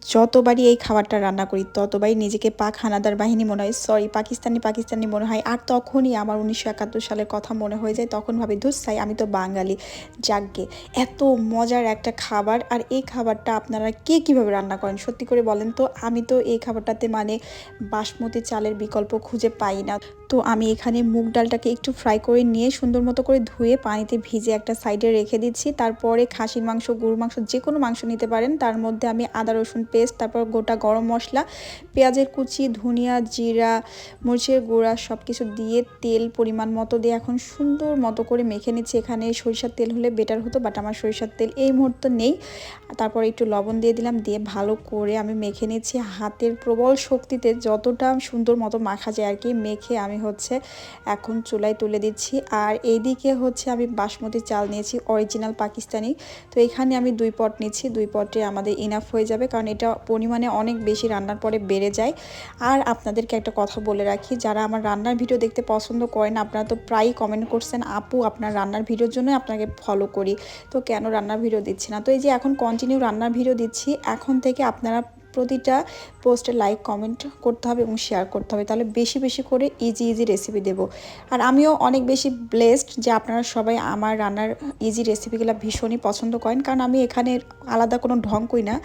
যতবারই এই খাবারটা রান্না করি, ততবারই নিজেকে পাক হানাদার বাহিনী মনে হয়। সরি পাকিস্তানি পাকিস্তানি মনে হয়। আর তখনই আমার উনিশশো একাত্তর সালের কথা মনে হয়ে যায়, তখন ভাবি ধুসাই আমি তো বাঙালি। যাগ্গে এত মজার একটা খাবার। আর এই খাবারটা আপনারা কে কীভাবে রান্না করেন? সত্যি করে বলেন তো, আমি তো এই খাবারটাতে মানে বাসমতি চালের বিকল্প খুঁজে পাই না। তো আমি এখানে মুগ ডালটাকে একটু ফ্রাই করে নিয়ে সুন্দর মতো করে ধুয়ে পানিতে ভিজে একটা সাইডে রেখে দিচ্ছি। তারপরে খাসির মাংস, গরুর মাংস যে কোনো মাংস নিতে পারেন। তার মধ্যে আমি আদা, রসুন পেস্ট, তারপর গোটা গরম মশলা, পেঁয়াজের কুচি, ধনিয়া, জিরা, মরিচের গুঁড়া সব কিছু দিয়ে তেল পরিমাণ মতো দিয়ে এখন সুন্দর মতো করে মেখে নিচ্ছি। এখানে সরিষার তেল হলে বেটার হতো বাট আমার সরিষার তেল এই মুহূর্তে নেই। তারপর একটু লবণ দিয়ে দিলাম, দিয়ে ভালো করে আমি মেখে নিচ্ছি। হাতের প্রবল শক্তিতে যতটা সুন্দর মতো মাখা যায় আর কি, মেখে আমি হচ্ছে এখন চুলায় তুলে দিচ্ছি। আর এইদিকে হচ্ছে আমি বাসমতি চাল নিয়েছি অরিজিনাল পাকিস্তানি। তো এখানে আমি দুই পট নিচ্ছি, দুই পটে আমাদের ইনাফ হয়ে যাবে। কারণ এটা পরিমাণে অনেক বেশি রান্নার পরে বেড়ে যায়। আর আপনাদেরকে একটা কথা বলে রাখি, যারা আমার রান্নার ভিডিও দেখতে পছন্দ করেন, আপনারা তো প্রায়ই কমেন্ট করছেন, আপু, আপনার রান্নার ভিডিওর জন্য আপনাকে ফলো করি। তো কেন রান্নার ভিডিও দিচ্ছি না? তো এই যে এখন কন্টিনিউ রান্নার ভিডিও দিচ্ছি, এখন থেকে আপনারা প্রতিটা পোস্টে লাইক কমেন্ট করতে হবে এবং শেয়ার করতে হবে। তাহলে বেশি বেশি করে ইজি ইজি রেসিপি দেব। আর আমিও অনেক বেশি ব্লেসড যে আপনারা সবাই আমার রান্নার ইজি রেসিপিগুলো ভীষণই পছন্দ করেন। কারণ আমি এখানে আলাদা কোনো ঢং করি না।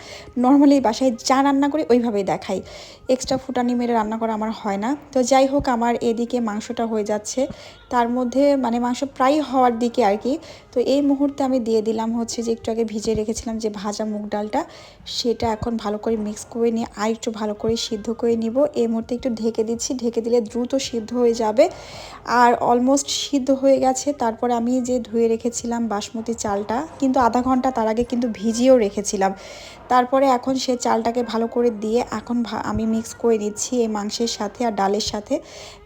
নর্মালি বাসায় যা রান্না করি ওইভাবেই দেখাই। এক্সট্রা ফুটানি মেরে রান্না করা আমার হয় না। তো যাই হোক, আমার এদিকে মাংসটা হয়ে যাচ্ছে। তার মধ্যে মানে মাংস প্রায় হওয়ার দিকে আর কি। তো এই মুহূর্তে আমি দিয়ে দিলাম হচ্ছে যে একটু আগে ভিজে রেখেছিলাম যে ভাজা মুগ ডালটা। সেটা এখন ভালো করে মিক্স করে নিয়ে আর একটু ভালো করে সিদ্ধ করে নিব। এই মুহূর্তে একটু ঢেকে দিচ্ছি। ঢেকে দিলে দ্রুত সিদ্ধ হয়ে যাবে। আর অলমোস্ট সিদ্ধ হয়ে গেছে। তারপরে আমি যে ধুয়ে রেখেছিলাম বাসমতি চালটা, কিন্তু আধা ঘণ্টা তার আগে কিন্তু ভিজিয়েও রেখেছিলাম। তারপরে এখন সে চালটাকে ভালো করে দিয়ে এখন আমি মিক্স করে নিচ্ছি এই মাংসের সাথে আর ডালের সাথে।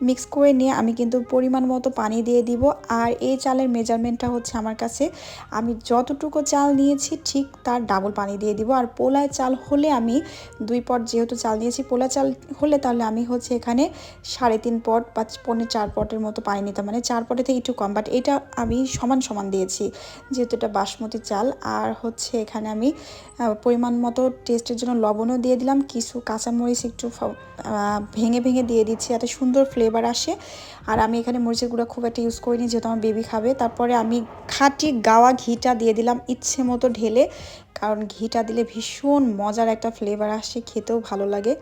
মিক্স করে নিয়ে আমি কিন্তু পরিমাণ মতো পানি দিয়ে দিব। আর এই চালের মেজারমেন্টটা হচ্ছে আমার কাছে, আমি যতটুকু চাল নিয়েছি ঠিক তার ডাবল পানি দিয়ে দিব। আর পোলায় চাল হলে আমি দুই পট যেহেতু চাল নিয়েছি পোলা চাল হলে তাহলে আমি হচ্ছে এখানে সাড়ে তিন পট বা পনেরো চার পটের মতো পানি নিতাম। মানে চার পটে থেকে একটু কম বাট এটা আমি সমান সমান দিয়েছি যেহেতু এটা বাসমতি চাল। আর হচ্ছে এখানে আমি পরিমাণ মতো টেস্টের জন্য লবণও দিয়ে দিলাম, কিছু কাঁচামরিচ একটু ভেঙে ভেঙে দিয়ে দিচ্ছি এত সুন্দর ফ্লেভার আসে। আর আমি এখানে মরিচের গুঁড়া খুব একটা ইউজ করিনি, যেহেতু আমার বেবি খাবে। তারপরে আমি খাঁটি গাওয়া ঘিটা দিয়ে দিলাম ইচ্ছে মতো ঢেলে। কারণ ঘিটা দিলে ভীষণ মজার একটা ফ্লেভার আসে, খেতেও ভালো লাগে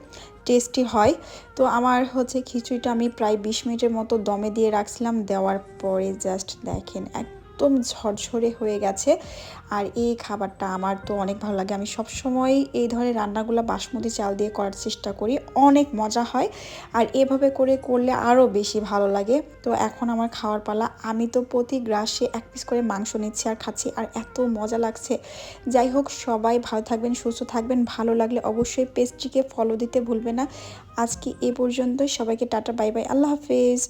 টেস্টি হয়। তো আমার হচ্ছে খিচুড়িটা আমি প্রায় বিশ মিনিটের মতো দমে দিয়ে রাখছিলাম, দেওয়ার পরে জাস্ট দেখেন এক একদম ঝরঝরে হয়ে গেছে। আর এই খাবারটা আমার তো অনেক ভালো লাগে। আমি সব সময় এই ধরনের রান্নাগুলো বাসমতি চাল দিয়ে করার চেষ্টা করি। অনেক মজা হয়। আর এভাবে করে করলে আরও বেশি ভালো লাগে। তো এখন আমার খাওয়ার পালা। আমি তো প্রতি গ্রাসে এক পিস করে মাংস নিচ্ছি আর খাচ্ছি। আর এত মজা লাগছে। যাই হোক, সবাই ভালো থাকবেন, সুস্থ থাকবেন। ভালো লাগলে অবশ্যই পেস্ট্রিকে ফলো দিতে ভুলবে না। আজকে এ পর্যন্তই। সবাইকে টাটা, বাই বাই। আল্লাহ হাফেজ।